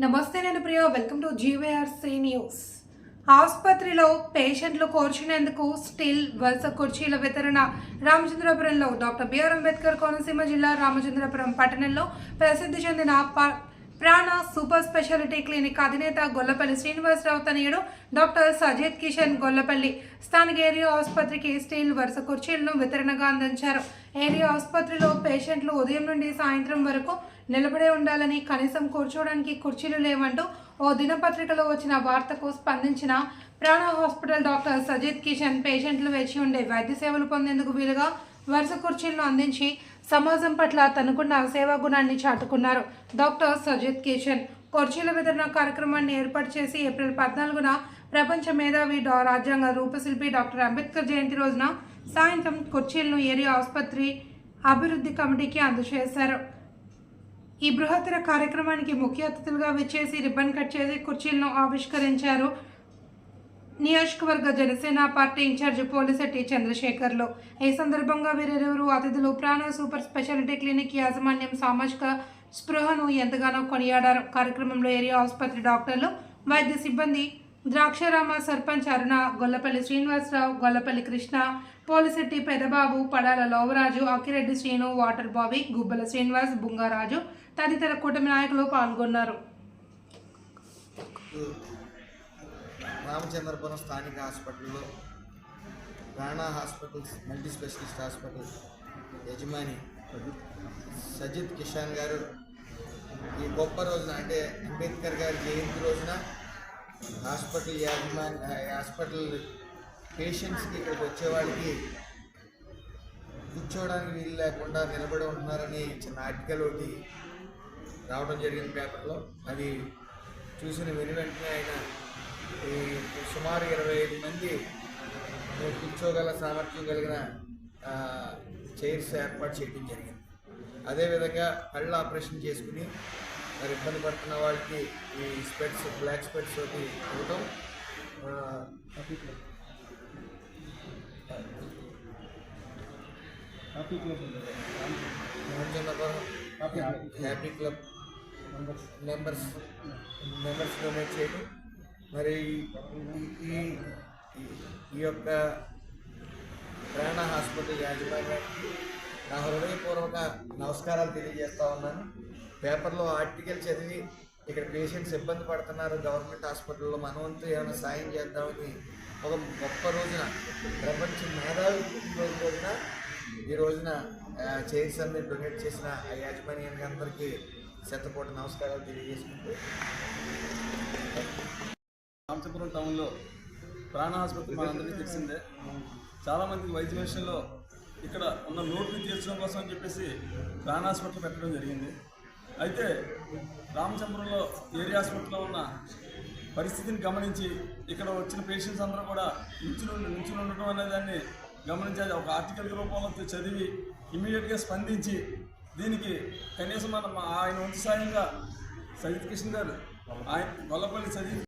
నమస్తే నేను Priya welcome to GVRC news ఆసుపత్రిలో పేషెంట్లు కోర్చునేందుకు స్టిల్ వరుస కుర్చీల వితరణ రామచంద్రపురంలో. డాక్టర్ బిఆర్ అంబేద్కర్ కోనసీమ జిల్లా రామచంద్రపురం పట్టణంలో ప్రసిద్ధి చెందిన ప- ప్రాణ సూపర్ స్పెషాలిటీ క్లినిక్ అధినేత గొల్లపల్లి శ్రీనివాసరావు తనయుడు డాక్టర్ సజిత్ కిషన్ గొల్లపల్లి స్థానిక ఏరియా ఆసుపత్రికి స్టీల్ వరుస కుర్చీలను వితరణగా అందించారు. ఏరియా ఆసుపత్రిలో పేషెంట్లు ఉదయం నుండి సాయంత్రం వరకు నిలబడే ఉండాలని కనీసం కూర్చోవడానికి కుర్చీలు లేవంటూ ఓ దినపత్రికలో వచ్చిన వార్తకు స్పందించిన ప్రాణ హాస్పిటల్ డాక్టర్ సజిత్ కిషన్ పేషెంట్లు వేచి ఉండే వైద్య సేవలు పొందేందుకు వీలుగా వరుస కుర్చీలను అందించి సమాజం పట్ల తనకున్న సేవా గుణాన్ని చాటుకున్నారు. డాక్టర్ సజిత్ కిషన్ కుర్చీల వితరణ కార్యక్రమాన్ని ఏర్పాటు చేసి ఏప్రిల్ పద్నాలుగున ప్రపంచ మేధావి డా రాజ్యాంగ రూపశిల్పి డాక్టర్ అంబేద్కర్ జయంతి రోజున సాయంత్రం కుర్చీలను ఏరియా ఆసుపత్రి అభివృద్ధి కమిటీకి అందజేశారు. ఈ బృహత్తర కార్యక్రమానికి ముఖ్య అతిథులుగా విచ్చేసి రిబ్బన్ కట్ చేసి కుర్చీలను ఆవిష్కరించారు నియోజకవర్గ జనసేన పార్టీ ఇన్ఛార్జ్ పోలిశెట్టి చంద్రశేఖర్లు. ఈ సందర్భంగా వీరిరువురు అతిథులు ప్రాణ సూపర్ స్పెషాలిటీ క్లినిక్ యాజమాన్యం సామాజిక స్పృహను ఎంతగానో కొనియాడారు. కార్యక్రమంలో ఏరియా ఆసుపత్రి డాక్టర్లు వైద్య సిబ్బంది ద్రాక్షారామ సర్పంచ్ అరుణ గొల్లపల్లి శ్రీనివాసరావు గొల్లపల్లి కృష్ణ పోలిశెట్టి పెదబాబు పడాల లోవరాజు అక్కిరెడ్డి శ్రీను వాటర్ బాబీ గుబ్బల శ్రీనివాస్ బుంగారాజు తదితర కూటమి నాయకులు పాల్గొన్నారు. రామచంద్రపురం స్థానిక హాస్పిటల్లో Prana hospitals multi specialist hospital యజమాని సజిత్ కిషాన్ గారు. ఈ గొప్ప రోజున అంటే అంబేద్కర్ గారి జయంతి రోజున హాస్పిటల్ యాజమాని హాస్పిటల్ పేషెంట్స్కి ఇక్కడికి వచ్చేవాడికి కూర్చోవడానికి వీలు లేకుండా నిలబడి ఉంటున్నారని చిన్న ఆర్టికల్ ఒకటి రావడం జరిగింది పేపర్లో. అది చూసిన వెను వెంటనే ఆయన ఈ సుమారు ఇరవై ఐదు మంది కూర్చోగల సామర్థ్యం కలిగిన చైర్స్ ఏర్పాటు చేయడం జరిగింది. అదేవిధంగా కళ్ళు ఆపరేషన్ చేసుకుని మరి ఇబ్బంది పడుతున్న వాళ్ళకి ఈ స్పెట్స్ బ్లాక్ స్పెట్స్ ఒకటి ఇవ్వటం ఆ, Ramachandrapuram happy club. Members members donate చేయడం మరి ఈ- ఈ యొక్క ప్రాణ హాస్పిటల్ యాజమాన్యానికి నా హృదయపూర్వక నమస్కారాలు తెలియజేస్తా ఉన్నాను. పేపర్లో ఆర్టికల్ చదివి ఇక్కడ పేషెంట్స్ ఇబ్బంది పడుతున్నారు. గవర్నమెంట్ హాస్పిటల్లో మనవంతు ఏమైనా సాయం చేద్దామని ఒక గొప్ప రోజున ప్రపంచ మేధావి రోజున ఈ రోజున చైర్స్ అన్ని డొనేట్ చేసిన ఆ యాజమాన్యానికి అందరికీ శతకోటి నమస్కారాలు తెలియజేసుకుంటూ. రామచంద్రపురం టౌన్లో ప్రాణ ఆసుపత్రి మనందరికీ తెలిసిందే. చాలామంది వైద్య విషయంలో ఇక్కడ ఉన్న లోటుని తీర్చడం కోసం అని చెప్పేసి ప్రాణ హాస్పిటల్ పెట్టడం జరిగింది. అయితే రామచంద్రంలో ఏరియా హాస్పిటల్లో ఉన్న పరిస్థితిని గమనించి ఇక్కడ వచ్చిన పేషెంట్స్ అందరూ కూడా నుంచుని నుంచుని ఉండటం అనే దాన్ని గమనించి ఒక ఆర్టికల్ రూపంలో చదివి ఇమీడియట్గా స్పందించి దీనికి కనీసం మనం ఆయన వంతు సాయంగా సజిత్ కిషన్ గారు ఆయన గొల్లపల్లి సజిత్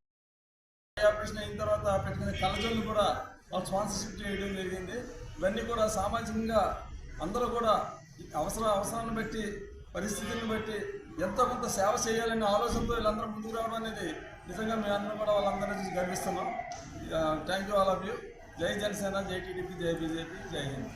ఆపరేషన్ అయిన తర్వాత పెట్టిన కళ్ళజోళ్ళు కూడా వాళ్ళు స్పాన్సర్షిప్ చేయడం జరిగింది. ఇవన్నీ కూడా సామాజికంగా అందరూ కూడా అవసర అవసరాన్ని బట్టి పరిస్థితులను బట్టి ఎంతో కొంత సేవ చేయాలనే ఆలోచనతో వీళ్ళందరూ ముందుకు రావడం అనేది నిజంగా మీ అందరం కూడా వాళ్ళందరినీ చూసి గర్విస్తున్నాం. Thank you all of you. జై జనసేన జై టీడీపీ జై బీజేపీ జై హింద్.